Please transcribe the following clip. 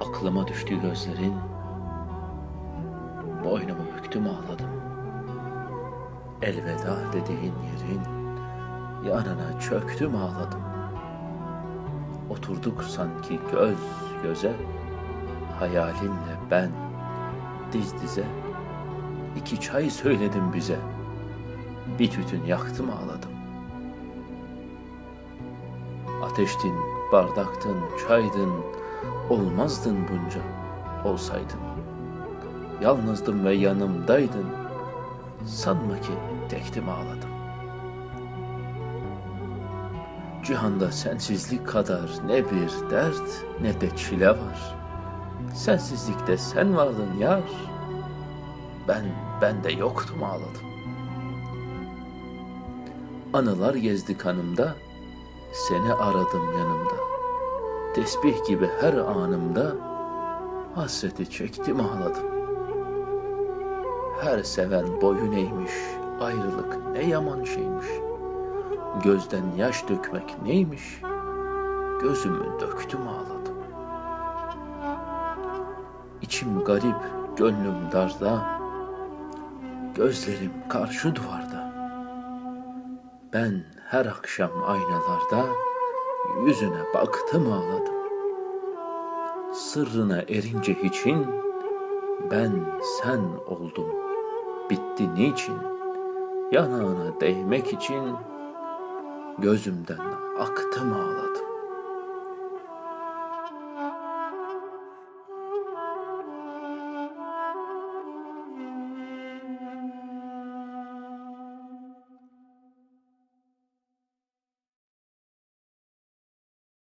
Aklıma düştü gözlerin, boynumu büktüm ağladım. Elveda dediğin yerin, yanına çöktüm ağladım. Oturduk sanki göz göze, hayalinle ben diz dize. iki çay söyledim bize, bir tütün yaktım ağladım. Ateştin, bardaktın, çaydın, olmazdın bunca, olsaydın. Yalnızdım ve yanımdaydın, sanma ki tektim ağladım. Cihanda sensizlik kadar ne bir dert ne de çile var. Sensizlikte sen vardın yar, ben, ben de yoktum ağladım. Anılar gezdi kanımda, seni aradım yanımda. Tesbih gibi her anımda hasreti çektim ağladım. Her seven boyun eğmiş, ayrılık ne yaman şeymiş. Gözden yaş dökmek neymiş? Gözümü döktüm ağladım. İçim garip, gönlüm darda, gözlerim karşı duvarda. Ben her akşam aynalarda yüzüne baktım ağladım. Sırrına erince hiçin ben sen oldum. Bitti niçin? Yanağına değmek için gözümden aktım ağladım.